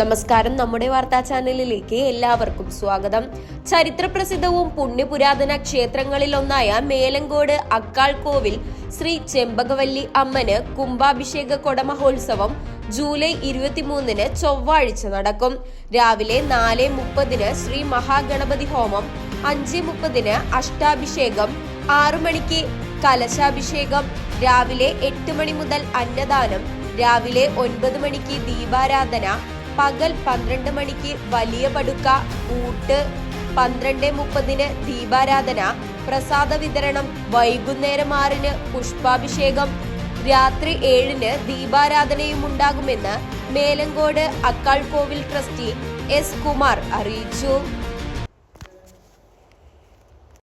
നമസ്കാരം. നമ്മുടെ വാർത്താ ചാനലിലേക്ക് എല്ലാവർക്കും സ്വാഗതം. ചരിത്രപ്രസിദ്ധവും പുണ്യപുരാതന ക്ഷേത്രങ്ങളിലൊന്നായ മേലങ്കോട് അക്കാൾ കോവിൽ ശ്രീ ചെമ്പകവല്ലി അമ്മന് കുംഭാഭിഷേക കൊടമഹോത്സവം ജൂലൈ ഇരുപത്തിമൂന്നിന് ചൊവ്വാഴ്ച നടക്കും. രാവിലെ നാല് മുപ്പതിന് ശ്രീ മഹാഗണപതി ഹോമം അഞ്ച് മുപ്പതിന് അഷ്ടാഭിഷേകം ആറു മണിക്ക് കലശാഭിഷേകം രാവിലെ എട്ട് മണി മുതൽ അന്നദാനം രാവിലെ ഒൻപത് മണിക്ക് ദീപാരാധന പകൽ പന്ത്രണ്ട് മണിക്ക് വലിയ പടുക്ക ഊട്ട് പന്ത്രണ്ട് മുപ്പതിന് ദീപാരാധന പ്രസാദ വിതരണം വൈകുന്നേരം ആറിന് പുഷ്പാഭിഷേകം രാത്രി ഏഴിന് ദീപാരാധനയും ഉണ്ടാകുമെന്ന് മേലങ്കോട് അക്കാൾ കോവിൽ ട്രസ്റ്റി എസ് കുമാർ അറിയിച്ചു.